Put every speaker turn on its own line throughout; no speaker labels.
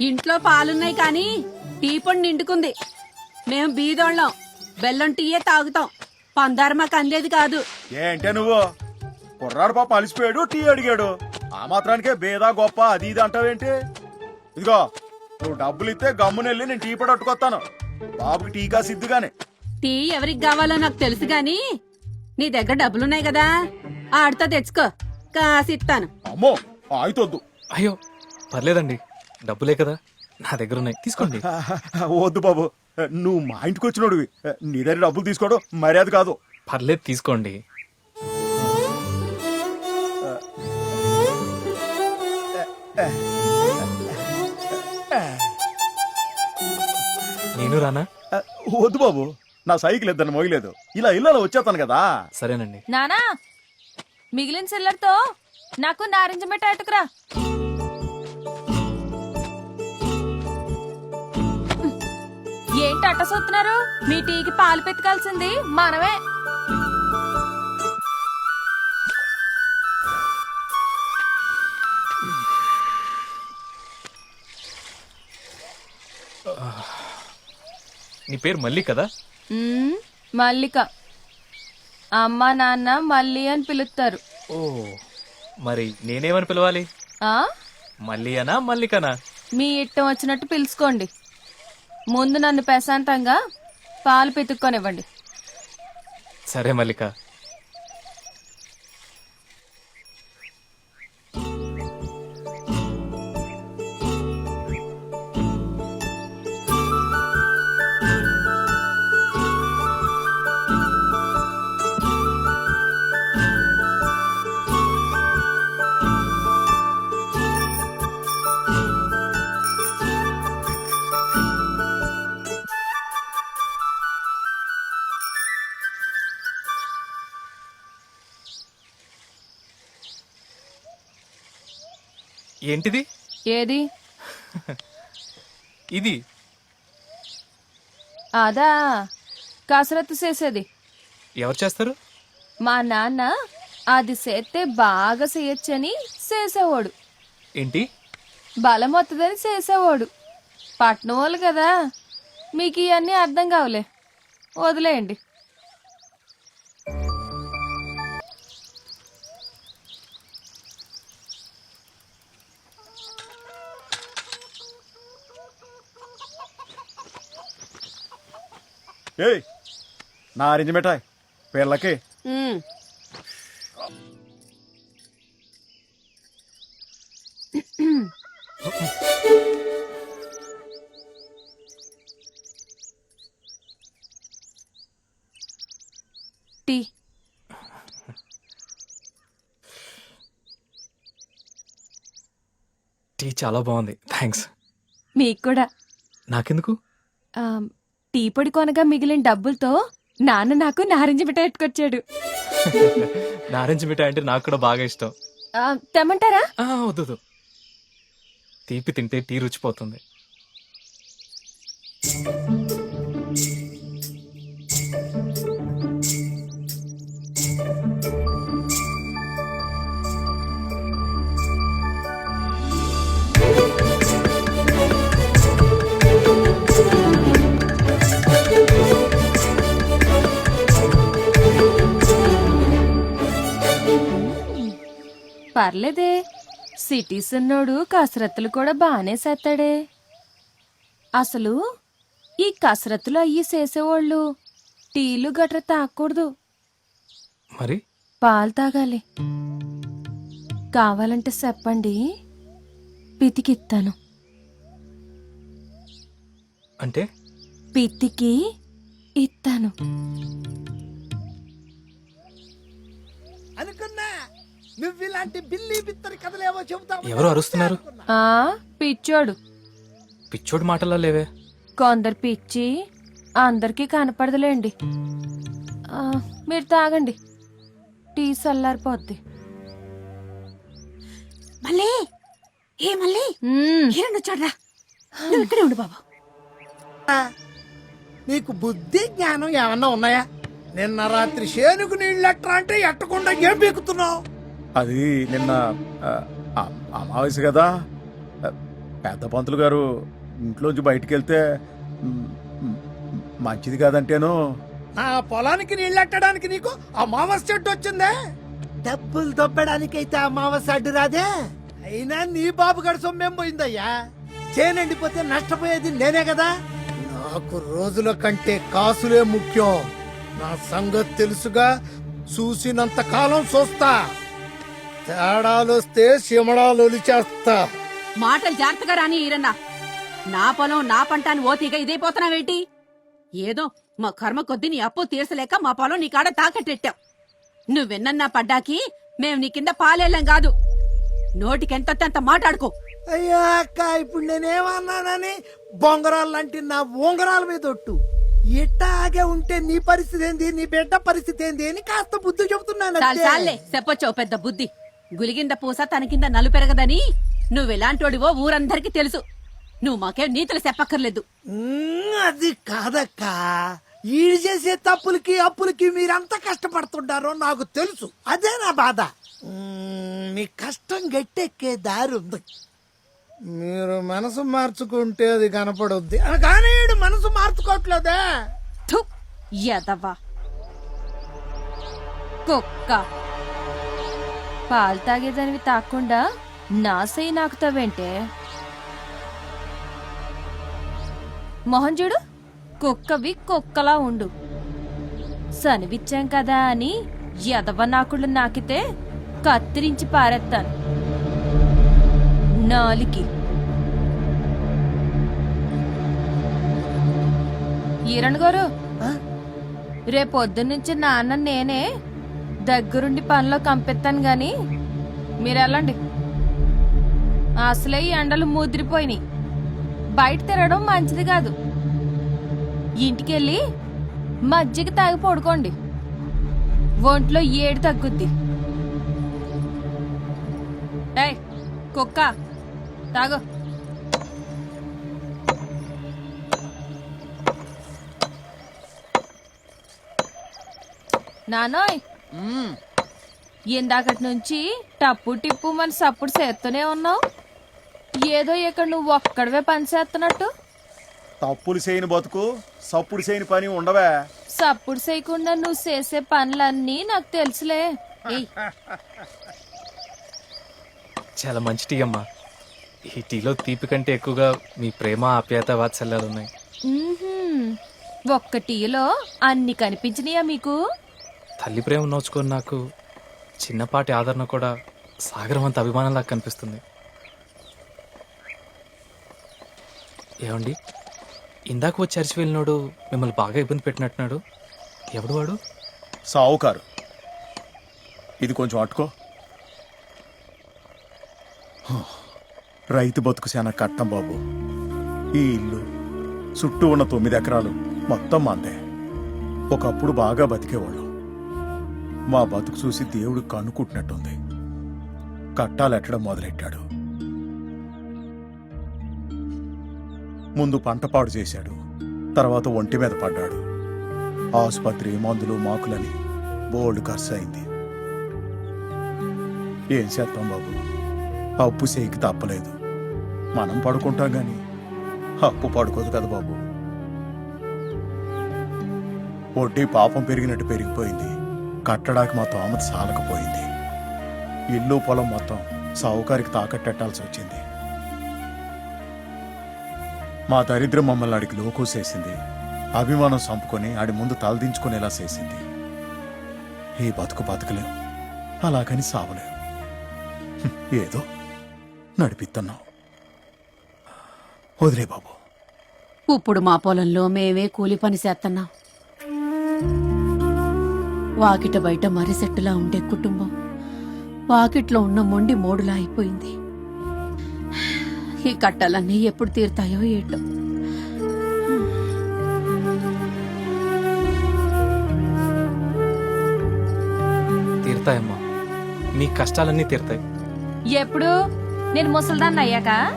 ఇంట్లో పాలున్నాయి కానీ టీ పొడి నిండుకుంది. మేం బీదోళ్ళం. బెల్లం టీయే తాగుతాం. పందారు మాకు అందేది కాదు.
ఏంటే నువ్వు? కుర్రాడు పాప అలిసిపోయాడు టీ అడిగాడు. ఆ మాత్రానికే బేదా గొప్ప అది ఇది అంటావేంటి? ఇదిగో నువ్వు డబ్బులు ఇస్తే గమ్మునెళ్ళి నేను టీ పొడి అట్టుకొస్తాను. బాబుకి టీ కాసి ఇద్దుగానే.
టీ ఎవరికి కావాలో నాకు తెలుసు గాని నీ దగ్గర డబ్బులున్నాయి కదా ఆడితో తెచ్చుకో. కాసిస్తాను
అమ్మో ఆయితొద్దు
అయ్యో పర్లేదండి. డబ్బులే కదా. నా దగ్గర ఉన్నాయి తీసుకోండి.
వద్దు బాబు. నువ్వు మా ఇంటికి వచ్చినోడివి. నీ దగ్గర డబ్బులు తీసుకోవడం మర్యాద కాదు.
పర్లేదు తీసుకోండి. నేను రానా?
వద్దు బాబు. నా సైకిల్ ఇద్దని మోయలేదు. ఇలా ఇల్లు వచ్చేస్తాను కదా.
సరేనండి.
నానా మిగిలిన సిల్లర్తో నాకు నారింజ మిఠాయి అటుకురా ఏంటి అట్ట సొత్తున్నారు మీ టీకి పాలు పెతకాల్సింది మనమే.
నీ పేరు మళ్ళీ కదా?
మ్మ్, మల్లిక. అమ్మ నాన్న మల్లి అని పిలుస్తారు.
ఓ మరి నేనేమని పిలవాలి?
ఆ?
మళ్ళీ అనా మల్లికనా?
మీ ఇట్టం వచ్చినట్టు పిలుచుకోండి. ముందు నన్ను ప్రశాంతంగా పాలు పెతుక్కొనివ్వండి.
సరే మల్లిక. ఏంటిది?
ఏది?
ఇది.
అదా కసరత్తు చేసేది.
ఎవరు చేస్తారు?
మా నాన్న అది చేస్తే బాగా చేయొచ్చని చేసేవాడు.
ఏంటి?
బలం వస్తుందని చేసేవాడు. పట్నం వాళ్ళు కదా మీకు ఇవన్నీ అర్థం కావులే. వదిలేయండి.
ఏయ్ నా అరేంజ్ మిఠాయి పిల్లకి.
ఉమ్.
టీ.
టీ చాలా బాగుంది. థ్యాంక్స్
మీకు కూడా.
నాకెందుకు?
పొడి కొనగా మిగిలిన డబ్బులతో నాన్న నాకు నారింజ మిఠాయి ఎట్టుకొచ్చాడు
నారింజ మిఠాయి అంటే నాకు కూడా బాగా ఇష్టం.
తెమ్మంటారా?
వద్దు. తీపి తింటే టీ రుచిపోతుంది.
పర్లేదే. సిటీస్ ఉన్నోడు కసరత్తులు కూడా బాగానే చేస్తాడే అసలు ఈ కసరత్తులు అయ్యి చేసేవాళ్ళు టీలు గట్ర తాగకూడదు
మరి?
పాలు తాగాలి. కావాలంటే చెప్పండి. పితికిస్తాను
అంటే?
పితికి ఇస్తాను
నువ్వు ఇలాంటి బిల్లి బిత్తరి కథలేవో చెబుతావు
ఎవరు అరుస్తున్నారు?
ఆ పిచ్చోడు.
పిచ్చోడు మాటలా లేవే.
కొందరు పిచ్చి అందరికీ కనపడదులేండి. ఆ, మీరు తాగండి. టీ చల్లారిపోద్ది
మళ్ళీ ఏ మళ్ళీ
మ్మ్.
ఏరండి వచ్చాడ్రా. నువ్వు ఇక్కడే ఉండు బాబు.
నీకు బుద్ధి జ్ఞానం ఏమన్నా ఉన్నాయా? నిన్న రాత్రి శేనుకు నీళ్ళెట్రా అంటే ఎట్టకుండా ఏం పీకుతున్నావు
అది నిన్న ఆ, ఆ, అమావాస్య కదా. పెద్ద పంతులు గారు ఇంట్లోంచి బయటికి వెళ్తే మంచిది కాదంటేను.
నా పొలానికి నీళ్ళెట్టడానికి నీకు అమావాస్య చెట్టు వచ్చిందే? డబ్బులు దొబ్బడానికైతే అమావాస్య అడ్డు రాదే? అయినా నీ బాబు గడి సొమ్మేం పోయిందయ్యా? చేనండిపోతే నష్టపోయేది నేనే కదా? నాకు రోజుల కంటే కాసులే ముఖ్యం. నా సంగతి తెలుసుగా చూసినంత కాలం చూస్తా. తేడాలొస్తే సిమడాలు చేస్తా
మాటలు జాగ్రత్తగా రాని ఈరన్నా. నా పొలం నా పంట అని ఓతిగా ఇదైపోతున్నావేంటి ఏదో మా కర్మ కొద్దీ నీ అప్పు తీర్చలేక మా పొలం నీ కాడ తాకట్టెట్టాం నువ్వెన్నన్నా పడ్డాకి మేం నీ కింద పాలేళ్ళం కాదు. నోటికెంత అంత మాట్లాడుకో.
అయ్యా అక్క ఇప్పుడు నేనేమన్నానని బొంగరాలు లాంటి నా ఉంగరాల మీద ఒట్టు. ఇట్టాగే ఉంటే నీ పరిస్థితి ఏంది నీ బిడ్డ పరిస్థితి ఏంది అని కాస్త బుద్ధి చెబుతున్నాను
చెప్పొచ్చావు పెద్ద బుద్ధి. గులిగింద పూస తన కింద నలు పెరగదని నువ్వెలాంటోడివో ఊరందరికీ తెలుసు. నువ్వు మాకేం నీతులు చెప్పక్కర్లేదు.
అది కాదక్క. ఈడు చేసే తప్పులకి అప్పులకి మీరంతా కష్టపడుతుంటారో నాకు తెలుసు. అదే నా బాధ. మీ కష్టం గట్టెక్కే దారి ఉంది. మీరు మనసు మార్చుకుంటే అది కనపడుద్ది. కానీ ఈడు మనసు మార్చుకోవట్లేదే.
థు ఎదవా కుక్క.
పాలు తాగేదానివి తాకుండా నా సెయ్యి నాకుతావేంటే మొహం చూడు కుక్కవి కుక్కలా ఉండు. సనివిచ్చాం కదా అని ఎదవ నాకుళ్ళు నాకితే కత్తిరించి పారేస్తాను నాలికి ఈరణ్ గారు రేపొద్దునుంచి నాన్న నేనే దగ్గరుండి పనిలో కంపెత్తాను గాని మీరు వెళ్ళండి. అసలే ఈ ఎండలు ముదిరిపోయినాయి. బయట తిరగడం మంచిది కాదు. ఇంటికెళ్ళి మజ్జిగ తాగి పడుకోండి. ఒంట్లో ఏడు తగ్గుద్ది. ఏయ్ కుక్క తాగు. నానోయ్ ఇందాకటి నుంచి టప్పు టిప్పు మన సప్పుడు చేస్తూనే ఉన్నావు. ఏదో ఇక్కడ నువ్వు ఒక్కడవే పని చేస్తున్నట్టు.
తప్పులు చేయని బతుకు సప్పుడు చేయని పని ఉండవే.
సప్పుడు చేయకుండా నువ్వు చేసే పనులన్నీ నాకు తెలుసులే. ఏయ్.
చాలా మంచి టీ అమ్మా. ఈ టీలో తీపి కంటే ఎక్కువగా మీ ప్రేమ ఆప్యాయత వాత్సల్యాలు ఉన్నాయి.
ఒక్క టీలో అన్ని కనిపించినాయా మీకు?
తల్లి ప్రేమ నోచుకొని నాకు చిన్నపాటి ఆదరణ కూడా సాగరమంత అభిమానంలా కనిపిస్తుంది. ఏమండి? ఇందాక వచ్చి చర్చి వెళ్ళినోడు మిమ్మల్ని బాగా ఇబ్బంది పెట్టినట్టున్నాడు. ఎవడు వాడు?
సావుకారు. ఇది కొంచెం అట్టుకో. రైతు బతుకు చాలా కట్టం బాబు. ఈ ఇల్లు చుట్టూ ఉన్న తొమ్మిది ఎకరాలు మొత్తం మందే ఒకప్పుడు బాగా బతికేవాళ్ళం. మా బతుకు చూసి దేవుడు కనుక్కుంటున్నట్టుంది కట్టాలెట్టడం మొదలెట్టాడు. ముందు పంట పాడు చేశాడు. తర్వాత ఒంటి మీద పడ్డాడు. ఆసుపత్రి మందులు మాకులని బోల్డ్ ఖర్చు అయింది. ఏం చేస్తాం బాబు? అప్పు సేకి తప్పలేదు. మనం పడుకుంటాం గాని అప్పు పడుకోదు కదా బాబు. వడ్డీ పాపం పెరిగినట్టు పెరిగిపోయింది. కట్టడానికి మా తోమత సాలకపోయింది. ఇల్లు పొలం మొత్తం సావుకారికి తాకట్టెట్టాల్సి వచ్చింది. మా దరిద్రం మమ్మల్ని ఆడికి లోకోసేసింది అభిమానం చంపుకొని ఆడి ముందు తలదించుకునేలా చేసింది. ఈ బతుకు బతకలేం. అలాగని సావలేం. ఏదో నడిపిస్తున్నావు వదిలే బాబు.
ఇప్పుడు మా పొలంలో మేమే కూలి పని చేస్తున్నాం. వాకిట బయట మరిసెట్టులా ఉండే కుటుంబం. వాకిట్లో ఉన్న మొండి మోడులా అయిపోయింది. ఈ కట్టలన్నీ ఎప్పుడు తీరుతాయో ఏటో.
తీరుతాయమ్మా. మీ కష్టాలన్నీ తీరుతాయి.
ఎప్పుడు? నేను ముసల్దాన్ని అయ్యాక?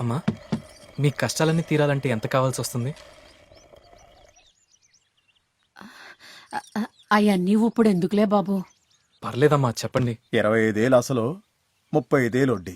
అమ్మా మీ కష్టాలన్నీ తీరాలంటే ఎంత కావాల్సి వస్తుంది?
అయ్యా నీవు ఇప్పుడు ఎందుకులే బాబు?
పర్లేదమ్మా చెప్పండి.
ఇరవై ఐదేలు అసలు ముప్పై ఐదేలు వడ్డీ.